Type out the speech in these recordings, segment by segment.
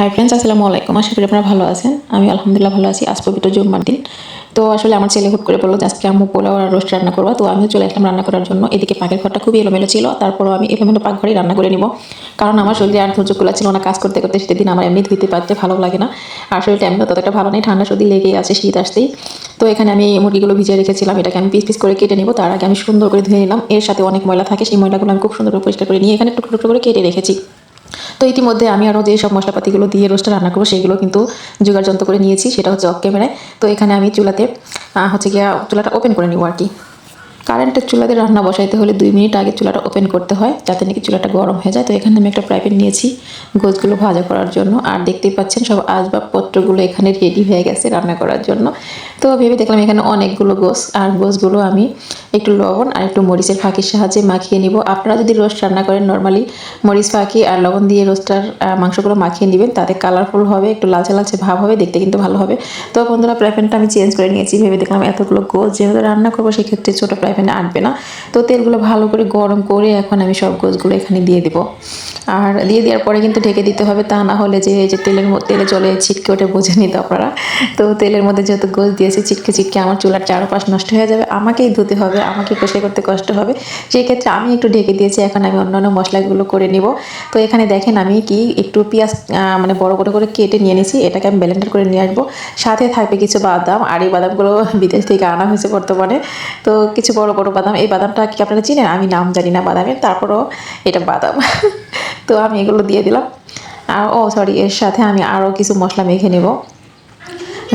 Hi friends আসসালামু আলাইকুম। আশা করি আপনারা ভালো আছেন। আমি আলহামদুলিল্লাহ ভালো আছি। আজ পবিত্র জুম্মার দিন। তো আসলে আমার ছেলে হুট করে বলল যে, আজকে আম্মু পোলাও আর রোস্ট রান্না করব। তো আমিও চলে আসলাম রান্না করার জন্য। এদিকে পাকের ঘরটা খুবই এলোমেলো ছিল। তারপরও আমি এলোমেলো পাক ঘরেই রান্না করে নিব। কারণ আমার শরীরে আর ধৈর্য খোলা ছিল না কাজ করতে করতে। শীতের দিন আমার এমনি ধুতে পারতে ভালো লাগে না। আর শরীরটা এমনি ততটা ভালো নেই। ঠান্ডা সর্দি লেগেই আছে শীত আসতেই। তো এখানে আমি মুরগিগুলো ভিজিয়ে রেখেছিলাম। এটাকে আমি পিস পিস করে কেটে নিব। তার আগে আমি সুন্দর করে ধুয়ে নিলাম। এর সাথে অনেক ময়লা থাকে। সেই ময়লাগুলো আমি খুব সুন্দর করে পরিষ্কার করে নিয়ে এখানে টুকরো টুকরো করে কেটে রেখেছি। তো ইতিমধ্যে আমি আরও যে সব মশলাপাতিগুলো দিয়ে রোস্টটা রান্না করব, সেগুলো কিন্তু জোগাড় যন্ত্র করে নিয়েছি, সেটা হচ্ছে অফ ক্যামেরায় তো এখানে আমি চুলাতে হচ্ছে গিয়া চুলাটা ওপেন করে নিব আর কি কারেন্টের চুলাতে রান্না বসাইতে হলে দুই মিনিট আগে চুলাটা ওপেন করতে হয়, যাতে নাকি চুলাটা গরম হয়ে যায়। তো এখানে আমি একটা প্যান নিয়েছি, গোছগুলো ভাজা করার জন্য। আর দেখতেই পাচ্ছেন সব আসবাবপত্রগুলো এখানে রেডি হয়ে গেছে রান্না করার জন্য। তো ভেবে দেখলাম এখানে অনেকগুলো গোছ, আর গোছগুলো আমি একটু লবণ আর একটু মরিচের ফাঁকির সাহায্যে মাখিয়ে নিব। আপনারা যদি রোস্ট রান্না করেন নর্মালি মরিচ ফাঁকি আর লবণ দিয়ে রোস্টার মাংসগুলো মাখিয়ে নেবেন, তাতে কালারফুল হবে, একটু লালচে লালচে ভাব হবে, দেখতে কিন্তু ভালো হবে। তো বন্ধুরা ফ্রাই প্যানটা আমি চেঞ্জ করে নিয়েছি, ভেবে দেখলাম এতগুলো গোছ যেহেতু রান্না করব, সেক্ষেত্রে ছোটো ফ্রাই প্যানে আটবে না। তো তেলগুলো ভালো করে গরম করে এখন আমি সব গোছগুলো এখানে দিয়ে দেবো। আর দিয়ে দেওয়ার পরে কিন্তু ঢেকে দিতে হবে, তা না হলে যে যে তেলের তেলে জলে ছিটকে ওঠে, বোঝে নিতে আপনারা। তো তেলের মধ্যে যেহেতু গোছ দিয়েছি, ছিটকে ছিটকে আমার চুলার চারপাশ নষ্ট হয়ে যাবে, আমাকেই ধুতে হবে। আমাকে পরিষ্কার করতে কষ্ট হবে। সেই ক্ষেত্রে আমি একটু ঢেকে দিয়েছি, এখন আমি অন্যান্য মশলাগুলো করে নিব। তো এখানে দেখেন আমি কি একটু পেঁয়াজ মানে বড় বড় করে কেটে নিয়ে নিয়েছি, এটাকে আমি ব্লেন্ডার করে নিয়ে আসব। সাথে থাকবে কিছু বাদাম, আর এই বাদামগুলো বিদেশ থেকে আনা হয়েছে বর্তমানে। তো কিছু বড় বড় বাদাম, এই বাদামটা কি আপনারা চিনেন? আমি নাম জানি না বাদামের, তারপরও এটা বাদাম। তো আমি এগুলো দিয়ে দিলাম। আর, ও সরি এর সাথে আমি আরও কিছু মশলা মেখে নেব।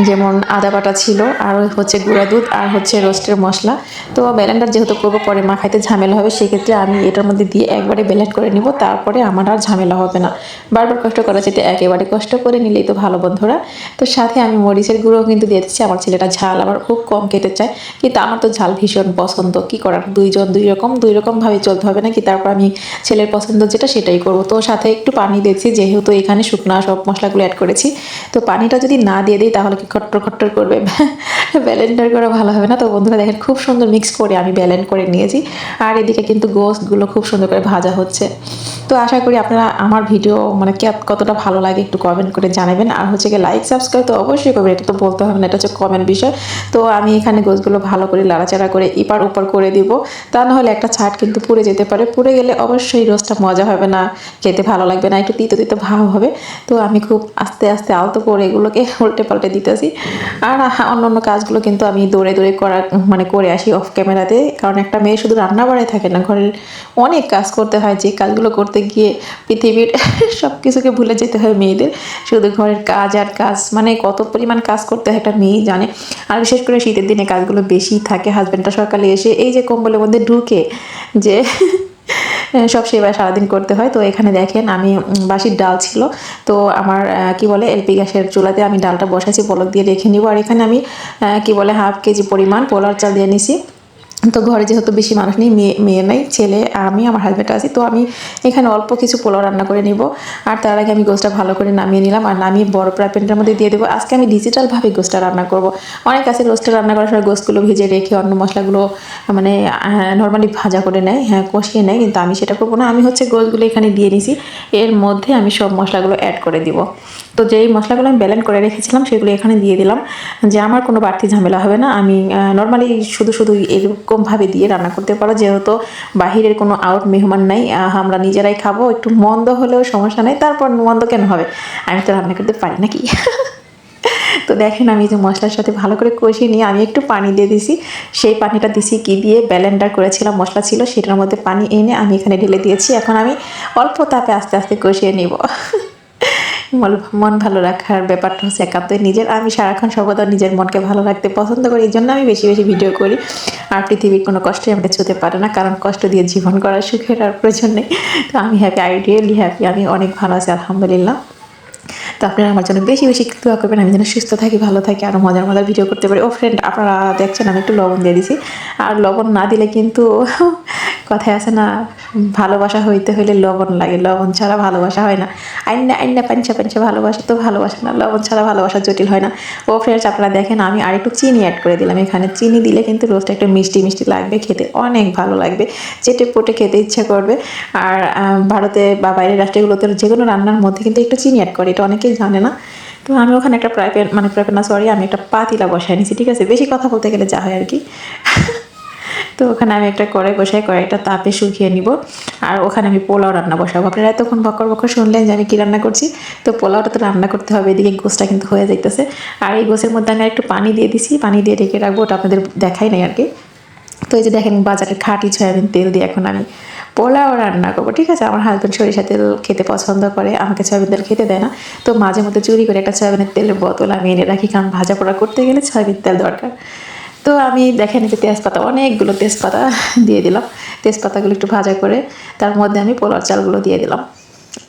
যেমন আদা বাটা ছিল, আর হচ্ছে গুঁড়া দুধ, আর হচ্ছে রোস্টের মশলা। তো ব্যালেন্ডার যেহেতু করব, পরে মাখাইতে ঝামেলা হবে, সেক্ষেত্রে আমি এটার মধ্যে দিয়ে একবারে ব্যালেন্ড করে নিব, তারপরে আমার আর ঝামেলা হবে না। বারবার কষ্ট করা যেতে একেবারে কষ্ট করে নিলেই তো ভালো বন্ধুরা। তো সাথে আমি মরিচের গুঁড়ো কিন্তু দিয়ে দিচ্ছি, আমার ছেলেটা ঝাল আবার খুব কম খেতে চায়, কিন্তু আমার তো ঝাল ভীষণ পছন্দ, কি করার? দুইজন দুই রকম, দুই রকমভাবে চলতে হবে নাকি? তারপর আমি ছেলের পছন্দ যেটা সেটাই করব। তো সাথে একটু পানি দিয়েছি, যেহেতু এখানে শুকনা সব মশলাগুলো অ্যাড করেছি, তো পানিটা যদি না দিয়ে দিই তাহলে খট্টর খট্টর করবে। ব্যালেন্ডার করা ভালো হবে না। তো বন্ধুরা দেখেন, খুব সুন্দর মিক্স করে আমি ব্যালেন্ড করে নিয়েছি। আর এদিকে কিন্তু গোস্তগুলো খুব সুন্দর করে ভাজা হচ্ছে। তো আশা করি আপনারা আমার ভিডিও মানে কতটা ভালো লাগে একটু কমেন্ট করে জানাবেন। আর হচ্ছে কি লাইক সাবস্ক্রাইব তো অবশ্যই করবেন। এটা তো বলতে হবে না, এটা হচ্ছে কমেন্ট বিষয়। তো আমি এখানে গোছগুলো ভালো করে লাড়াচাড়া করে ইপার উপর করে দিব। তা না হলে একটা ছাট কিন্তু পুড়ে যেতে পারে। পুড়ে গেলে অবশ্যই রোজটা মজা হবে না। খেতে ভালো লাগবে না। একটু তিতো তিতো ভাব হবে। তো আমি খুব আস্তে আস্তে আলতো করে এগুলোকে উল্টে পাল্টে দিতেছি আর অন্য অন্য কাজগুলো কিন্তু আমি দৌড়ে দৌড়ে করা মানে করে আসি অফ ক্যামেরাতে কারণ একটা মেয়ে শুধু রান্না বাড়াই থাকে না, ঘরের অনেক কাজ করতে হয়, যে কাজগুলো করতে গিয়ে পৃথিবীর সব কিছুকে ভুলে যেতে হয় মেয়েদের। শুধু ঘরের কাজ আর কাজ মানে কত পরিমাণ কাজ করতে হয় একটা মেয়েই জানে। আর বিশেষ করে শীতের দিনে কাজগুলো বেশি থাকে। হাজব্যান্ডটা সকালে এসে এই যে কম্বলের মধ্যে ঢুকে যে সব সেবা সারাদিন করতে হয়। তো এখানে দেখেন, আমি বাসির ডাল ছিল। তো আমার কি বলে, এলপি গ্যাসের চুলাতে আমি ডালটা বসাইছি পলক দিয়ে রেখে নিব। আর এখানে আমি কি বলে, হাফ কেজি পরিমাণ পোলার চাল দিয়ে নিছি। তো ঘরে যেহেতু বেশি মানুষ নেই, মেয়ে মেয়ে নাই, ছেলে, আমি, আমার হাজব্যান্ড আছি, তো আমি এখানে অল্প কিছু পোলাও রান্না করে নিব। আর তার আগে আমি গোসটা ভালো করে নামিয়ে নিলাম আর নামিয়ে বড় প্যানটার মধ্যে দিয়ে দেবো। আজকে আমি ডিজিটালভাবে গোসটা রান্না করব। অনেক আছে রোস্টে রান্না করার সময় গোসগুলো ভেজে রেখে অন্য মশলাগুলো মানে নর্মালি ভাজা করে নেয় হ্যাঁ কষিয়ে নেয়, কিন্তু আমি সেটা করব না। আমি হচ্ছে গোসগুলো এখানে দিয়ে নিছি। এর মধ্যে আমি সব মশলাগুলো অ্যাড করে দিব। তো যেই মশলাগুলো আমি ব্যালেন্ড করে রেখেছিলাম, সেগুলো এখানে দিয়ে দিলাম, যে আমার কোনো বাড়তি ঝামেলা হবে না। আমি নর্মালি শুধু শুধু এরকমভাবে দিয়ে রান্না করতে পারো, যেহেতু বাহিরের কোনো আউট মেহমান নাই। আমরা নিজেরাই খাব, একটু মন্দ হলেও সমস্যা নেই। তারপর মন্দ কেন হবে? আমি তো রান্না করতে পারি নাকি? তো দেখেন আমি যে মশলার সাথে ভালো করে কষিয়ে নিয়ে আমি একটু পানি দিয়ে দিছি। সেই পানিটা দিছি কি দিয়ে? ব্যালেন্ডার করেছিলাম, মশলা ছিল, সেটার মধ্যে পানি এনে আমি এখানে ঢেলে দিয়েছি। এখন আমি অল্প তাপে আস্তে আস্তে কষিয়ে নিব। মন- ভালো রাখার ব্যাপারটা হচ্ছে একান্তই নিজের আমি সারাক্ষণ সর্বদা নিজের মনকে ভালো রাখতে পছন্দ করি, এই জন্য আমি বেশি বেশি ভিডিও করি। আর পৃথিবীর কোনো কষ্টই আমাকে ছুতে পারে না, কারণ কষ্ট দিয়ে জীবন করার সুখের আর প্রয়োজন নেই। তো আমি হ্যাপি আইডিয়ালি হ্যাপি আমি অনেক ভালো আছি, আলহামদুলিল্লাহ। তো আপনারা আমার জন্য বেশি বেশি দোয়া করবেন, আমি যেন সুস্থ থাকি, ভালো থাকি আরও মজার মজার ভিডিও করতে পারি। ও ফ্রেন্ড আপনারা দেখছেন, আমি একটু লবণ দিয়ে দিছি। আর লবণ না দিলে কিন্তু কথায় আছে না, ভালোবাসা হইতে হইলে লবণ লাগে। লবণ ছাড়া ভালোবাসা হয় না। আইনা আইনা পাঞ্চা পাঞ্চা ভালোবাসা তো ভালোবাসা না। লবণ ছাড়া ভালোবাসা জটিল হয় না। ও ফ্রেন্ডস আপনারা দেখেন, আমি আর একটু চিনি অ্যাড করে দিলাম। এখানে চিনি দিলে কিন্তু রোস্টটা একটু মিষ্টি মিষ্টি লাগবে, খেতে অনেক ভালো লাগবে। চেটে পুটে খেতে ইচ্ছা করবে। আর ভারতে বা বাইরের রাষ্ট্রগুলোতে যে কোনো রান্নার মধ্যে কিন্তু একটু চিনি অ্যাড করে। এটা অনেকেই জানে না। তো আমি ওখানে একটা প্রায় মানে প্রায় না সরি আমি একটা পাতিলা বসাই নিছি, ঠিক আছে? বেশি কথা বলতে গেলে যা হয় আর কি। তো ওখানে আমি একটা কড়াই বসাই কড়াইটা তাপে শুকিয়ে নিব। আর ওখানে আমি পোলাও রান্না বসাবো। আপনারা এতক্ষণ বকর বকর শুনলেন যে আমি কী রান্না করছি? তো পোলাওটা তো রান্না করতে হবে, এদিকে গোসটা কিন্তু হয়ে যাইতেছে। আর এই গোসের মধ্যে আমি একটু পানি দিয়ে দিছি। পানি দিয়ে ঢেকে রাখব, ওটা আপনাদের দেখাই নাই আর কি। তো এই যে দেখেন, বাজারের খাঁটি সয়াবিন তেল দিয়ে এখন আমি পোলাও রান্না করব, ঠিক আছে? আমার হাজব্যান্ড সরিষা তেল খেতে পছন্দ করে, আমাকে সয়াবিন তেল খেতে দেয় না। তো মাঝে মধ্যে চুরি করে একটা সয়াবিনের তেলের বোতল আমি এনে রাখি, কারণ ভাজা পোড়া করতে গেলে সয়াবিন তেল দরকার। তো আমি দেখে নিতে তেজপাতা, অনেকগুলো তেজপাতা দিয়ে দিলাম। তেজপাতাগুলো একটু ভাজা করে, তার মধ্যে আমি পোলার চালগুলো দিয়ে দিলাম।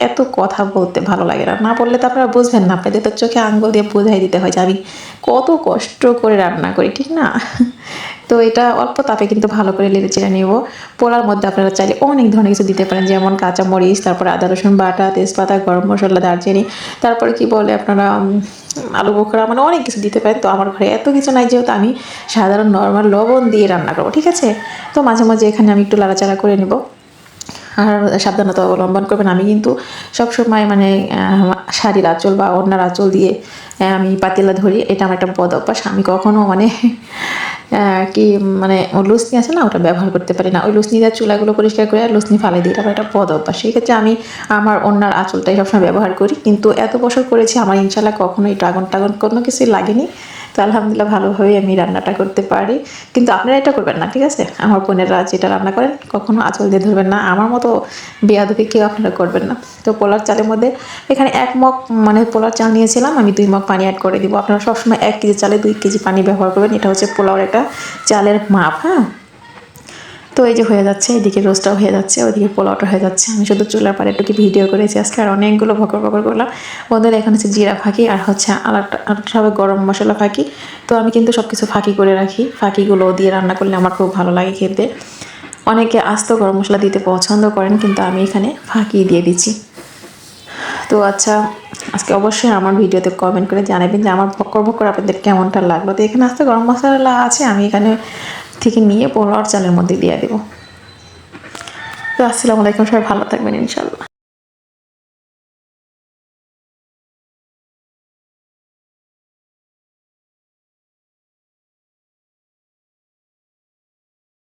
এত কথা বলতে ভালো লাগে না। না বললে তো আপনারা বুঝবেন না, আপনাদের তো চোখে আঙ্গুল দিয়ে বোঝাই দিতে হয় যে আমি কত কষ্ট করে রান্না করি, ঠিক না? তো এটা অল্প তাপে কিন্তু ভালো করে লেড়ে চেড়ে নেব। পোলার মধ্যে আপনারা চাইলে অনেক ধরনের কিছু দিতে পারেন, যেমন কাঁচামরিচ, তারপর আদা, রসুন বাটা, তেজপাতা, গরম মশলা, দারচিনি, তারপরে কি বলে আপনারা আলু বোখরা মানে অনেক কিছু দিতে পারেন। তো আমার ঘরে এত কিছু নাই, যেহেতু আমি সাধারণ নর্মাল লবণ দিয়ে রান্না করব, ঠিক আছে? তো মাঝে মাঝে এখানে আমি একটু লাড়াচাড়া করে নেব। আর সাবধানতা অবলম্বন করবেন। আমি কিন্তু সবসময় মানে শাড়ির আঁচল বা অন্যার আঁচল দিয়ে আমি পাতিলা ধরি। এটা আমার একটা বদ অভ্যাস। আমি কখনও মানে কি মানে লুসনি আছে না, ওটা ব্যবহার করতে পারি না। ওই লুসনি দিয়ে চুলাগুলো পরিষ্কার করে আর লুসনি ফালে দিই। এটা একটা বদ অভ্যাস। সেই ক্ষেত্রে আমি আমার অন্যার আঁচলটাই সবসময় ব্যবহার করি। কিন্তু এত বছর করেছি, আমার ইনশাল্লাহ কখনোই ড্রাগন টাগন কোনো কিছুই লাগেনি। তো আলহামদুলিল্লাহ ভালোভাবেই আমি রান্নাটা করতে পারি। কিন্তু আপনারা এটা করবেন না, ঠিক আছে? আমার বোনেরা যেটা রান্না করেন, কখনো আঁচল দিয়ে ধরবেন না। আমার মতো বেয়াদবি কেউ আপনারা করবেন না। তো পোলার চালের মধ্যে এখানে এক মগ মানে পোলার চাল নিয়েছিলাম, আমি দুই মগ পানি অ্যাড করে দিব। আপনারা সবসময় এক কেজি চালে দুই কেজি পানি ব্যবহার করবেন। এটা হচ্ছে পোলাওর একটা চালের মাপ হ্যাঁ? তো এই যে হয়ে যাচ্ছে, এদিকে রোস্টটাও হয়ে যাচ্ছে ওইদিকে পোলাওটা হয়ে যাচ্ছে। আমি শুধু চুলার পাড়ে একটু ভিডিও করেছি, আজকে আর অনেকগুলো ভকর ভকর করলাম। বন্ধুরা, এখন হচ্ছে জিরা ফাঁকি আর হচ্ছে আলাদা হবে গরম মশলা ফাঁকি। তো আমি কিন্তু সব কিছু ফাঁকি করে রাখি। ফাঁকিগুলো দিয়ে রান্না করলে আমার খুব ভালো লাগে খেতে। অনেকে আস্ত গরম মশলা দিতে পছন্দ করেন, কিন্তু আমি এখানে ফাঁকি দিয়ে দিচ্ছি। তো আচ্ছা আজকে অবশ্যই আমার ভিডিওতে কমেন্ট করে জানাবেন যে আমার ভক্কর ভক্কর আপনাদের কেমনটা লাগল। তো এখানে আস্তে গরম মশলা আছে, আমি এখানে থেকে নিয়ে পোলাওয়ার চালের মধ্যে দিয়ে দেবো। তো আসসালামু আলাইকুম সবাই ভালো থাকবেন ইনশাল্লাহ